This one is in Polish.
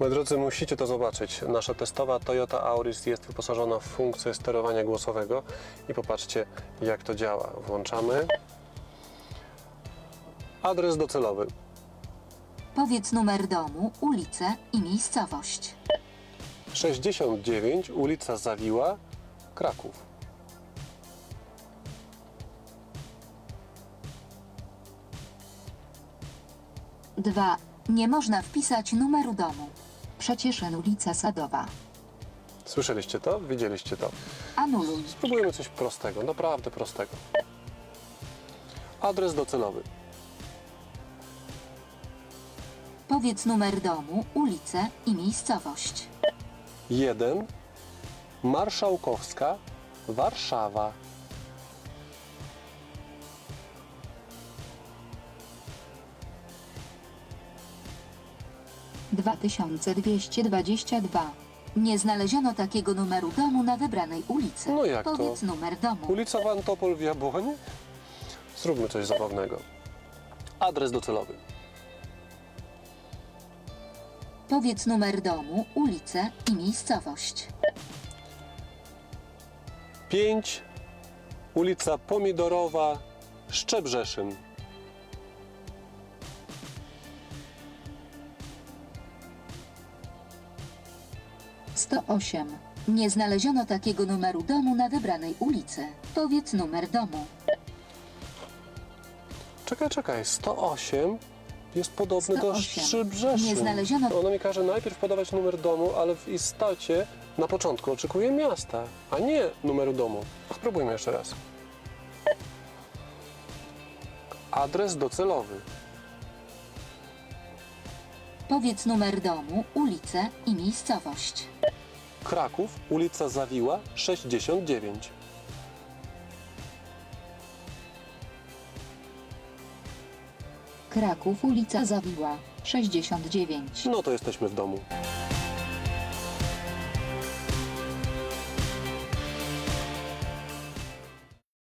Moi drodzy, musicie to zobaczyć. Nasza testowa Toyota Auris jest wyposażona w funkcję sterowania głosowego i popatrzcie, jak to działa. Włączamy. Adres docelowy. Powiedz numer domu, ulicę i miejscowość. 69, ulica Zawiła, Kraków. Dwa. Nie można wpisać numeru domu. Przecieszyn ulica Sadowa. Słyszeliście to? Widzieliście to? Anuluj. Spróbujemy coś prostego, naprawdę prostego. Adres docelowy. Powiedz numer domu, ulicę i miejscowość. 1. Marszałkowska, Warszawa. Dwa tysiące dwieście dwadzieścia dwa. Nie znaleziono takiego numeru domu na wybranej ulicy. No jak to? Powiedz numer domu. Ulica Wantopol w Jabłoń? Zróbmy coś zabawnego. Adres docelowy. Powiedz numer domu, ulicę i miejscowość. 5. Ulica Pomidorowa, Szczebrzeszyn. Sto osiem. Nie znaleziono takiego numeru domu na wybranej ulicy. Powiedz numer domu. Czekaj, czekaj, 108 jest podobny do 108. Szczebrzeszyn. Nie znaleziono- Ona mi każe najpierw podawać numer domu, ale w istocie na początku oczekuje miasta, a nie numeru domu. Spróbujmy jeszcze raz. Adres docelowy. Powiedz numer domu, ulicę i miejscowość. Kraków, ulica Zawiła, 69. Kraków, ulica Zawiła, 69. No to jesteśmy w domu.